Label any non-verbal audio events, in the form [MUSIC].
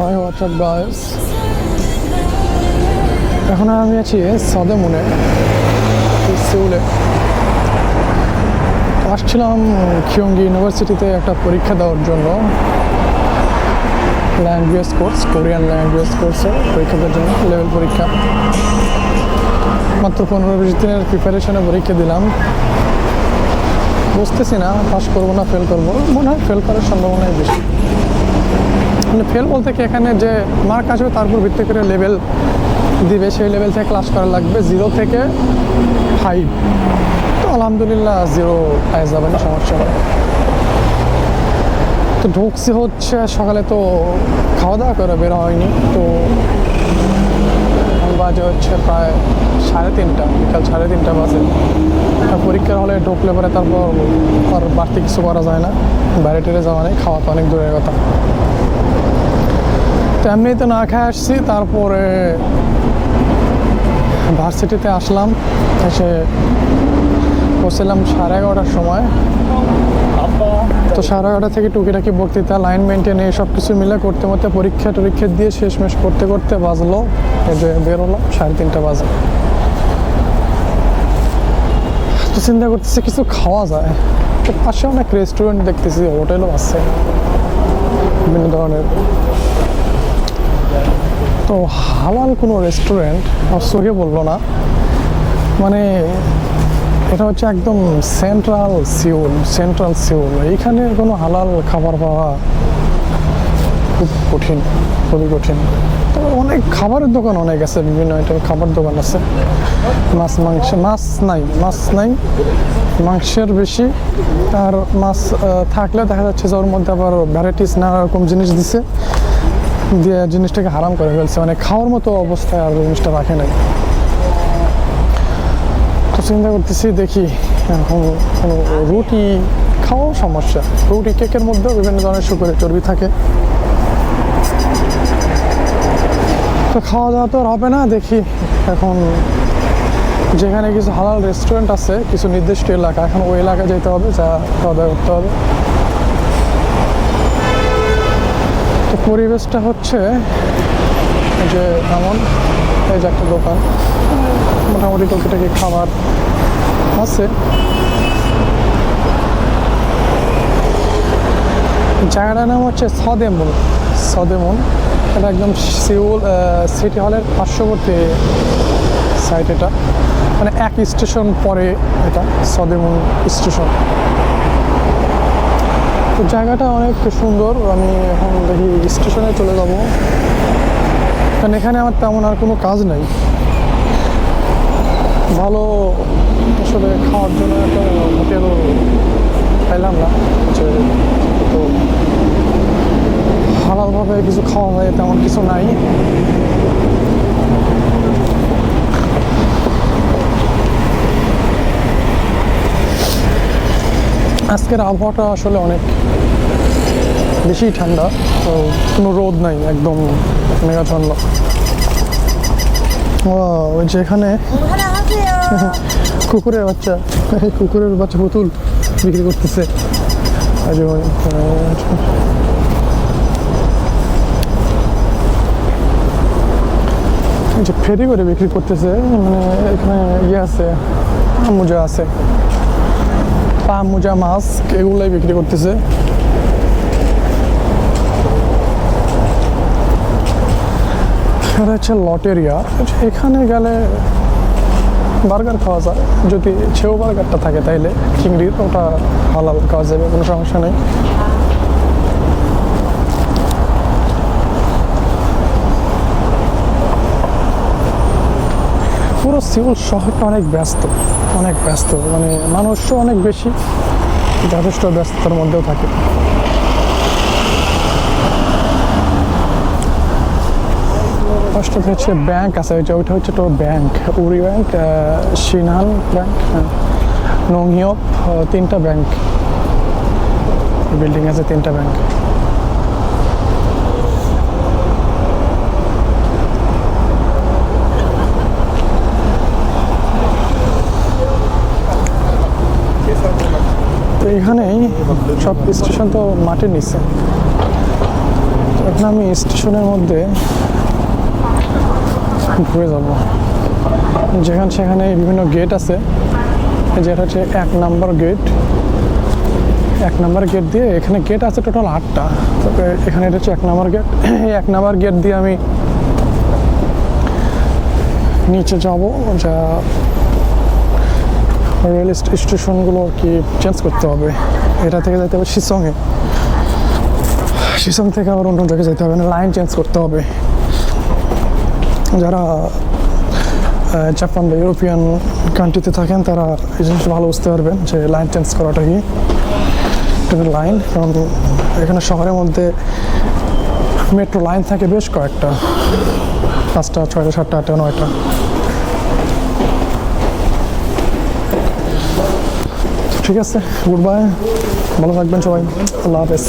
High WhatsApp guys এখন আমি আছি সাদেমুনে সিউলে আসছিলাম খিয়ঙ্গি ইউনিভার্সিটিতে একটা পরীক্ষা দেওয়ার জন্য। ল্যাঙ্গুয়েজ কোর্স কোরিয়ান ল্যাঙ্গুয়েজ কোর্সে পরীক্ষা দেওয়ার জন্য লেভেল পরীক্ষা। মাত্র পনেরো বিশ দিনের প্রিপারেশনে পরীক্ষা দিলাম। বুঝতেছি না পাস করব না ফেল করব। মনে হয় ফেল করার সম্ভাবনাই বেশি। মানে ফেল বলতে কি এখানে যে মার্ক আসবে, তার উপর ভিত্তি করে লেভেল দিবে। সেই লেভেল থেকে ক্লাস করা লাগবে জিরো থেকে ফাইভ তো আলহামদুলিল্লাহ জিরো পাই যাবে না, সমস্যা তো ঢুকছি হচ্ছে, সকালে তো খাওয়া দাওয়া করে বের হয়নি। তো বাজে হচ্ছে প্রায় সাড়ে তিনটা, বিকাল সাড়ে তিনটা বাজে। পরীক্ষার হলে ঢুকলে পরে তারপর আর বাড়তি কিছু করা যায় না। বাইরে টেরে যাওয়া নেই, খাওয়া তো অনেক দূরের কথা। তো এমনিতে না খেয়ে আসছি, তারপরে ভার্সিটিতে আসলাম, এসে বসছিলাম সাড়ে এগারোটার সময়। তো সাড়ে এগারোটা থেকে টুকিটাকি বক্তৃতা লাইন মেনটেন এই সব কিছু মিলে করতে করতে পরীক্ষা টরীক্ষা দিয়ে শেষমেশ করতে করতে বাজলো যে সাড়ে তিনটা বাজে। তো চিন্তা করতেছি কিছু খাওয়া যায়। তো পাশে অনেক রেস্টুরেন্ট দেখতেছি হোটেলও আছে। বিভিন্ন ধরনের তো হালাল কোনো রেস্টুরেন্ট আমার চোখে বলল না। মানে এটা হচ্ছে একদম সেন্ট্রাল সিউল সেন্ট্রাল সিউল এইখানে কোনো হালাল খাবার পাওয়া খুব কঠিন, খুবই কঠিন। তো অনেক খাবারের দোকান অনেক আছে, বিভিন্ন আইটেম খাবার দোকান আছে। মাছ, মাংস, মাছ নাই মাছ নাই। মাংসের বেশি। আর মাছ থাকলে দেখা যাচ্ছে যে ওর মধ্যে আবার ভ্যারাইটিস নানা রকম জিনিস দিছে। দিয়ে জিনিসটাকে হারাম করে ফেলছে মানে খাওয়ার মতো অবস্থায় আর জিনিসটা রাখে নাই। তো চিন্তা করতেছি, দেখি, এখন কোনো রুটি খাওয়াও সমস্যা। রুটি, কেকের মধ্যেও বিভিন্ন ধরনের শুকুরের চর্বি থাকে। তো খাওয়া দাওয়া তো আর হবে না, দেখি এখন যেখানে কিছু হালাল রেস্টুরেন্ট আছে, কিছু নির্দিষ্ট এলাকা, এখন ওই এলাকায় যেতে হবে, যা খাওয়া দাওয়া করতে হবে। তো পরিবেশটা হচ্ছে যে এমন, এই যে একটা দোকান। মোটামুটি টুকিটাকি খাবার আছে। জায়গাটার নাম হচ্ছে সদেমুন সদেমুন এটা একদম সিউল সিটি হলের পার্শ্ববর্তী সাইট এটা। মানে এক স্টেশন পরে এটা সদেমুন স্টেশন। জায়গাটা অনেক সুন্দর, আমি এখন দেখি স্টেশনে চলে যাব। কারণ এখানে আমার তেমন আর কোনো কাজ নাই। ভালো আসলে খাওয়ার জন্য একটা হোটেল পাইলাম না তো হালালভাবে কিছু খাওয়া হয় তেমন কিছু নাই। আজকের আবহাওয়াটা আসলে অনেক বেশি ঠান্ডা তো কোনো রোদ নাই একদম মেগা ঠান্ডা ওই যেখানে [LAUGHS] কুকুরের বাচ্চা [LAUGHS] কুকুরের বাচ্চা পুতুল বিক্রি করতেছে। যে ফেরি করে বিক্রি করতেছে মানে এখানে ইয়ে আছে আমুজা আছে। পা মোজা, মাস্ক এগুলাই বিক্রি করতেছে। হচ্ছে লটেরিয়া। এখানে গেলে বার্গার খাওয়া যায়। যদি ছেউ বার্গারটা থাকে তাইলে চিংড়ির ওটা হালাল খাওয়া যাবে, কোনো সমস্যা নেই। পুরো সিউল শহরটা অনেক ব্যস্ত অনেক ব্যস্ত। মানে মানুষও অনেক বেশি, যথেষ্ট ব্যস্ততার মধ্যেও থাকে। হচ্ছে ব্যাংক আছে ওইটা ওইটা হচ্ছে তো bank Woori bank Shinhan bank NongHyup তিনটা ব্যাংক বিল্ডিং আছে তিনটা ব্যাংক এখানেই সব স্টেশন তো মাটির নিচে। এখন আমি স্টেশনের মধ্যে ঘুরে যাব। যেখানে সেখানে বিভিন্ন গেট আছে। যেটা হচ্ছে এক নাম্বার গেট এক নাম্বার গেট দিয়ে এখানে গেট আছে টোটাল আটটা। তবে এখানে এটা হচ্ছে এক নাম্বার গেট এই এক নাম্বার গেট দিয়ে আমি নিচে যাব। যা রেল স্টেশনগুলো আর কি চেঞ্জ করতে হবে। এটা থেকে যেতে হবে শিসংয়ে শিসং থেকে আবার অন্য জায়গায় যেতে হবে লাইন চেঞ্জ করতে হবে। যারা জাপান বা ইউরোপিয়ান কান্ট্রিতে থাকেন, তারা এই জিনিসটা ভালো বুঝতে পারবেন যে লাইন চেঞ্জ করাটা কি। লাইন কারণ এখানে শহরের মধ্যে মেট্রো লাইন থাকে বেশ কয়েকটা। পাঁচটা, ছয়টা, সাতটা, আটটা, নয়টা। ঠিক আছে গুড বাই ভালো থাকবেন সবাই। আল্লাহ হাফেজ।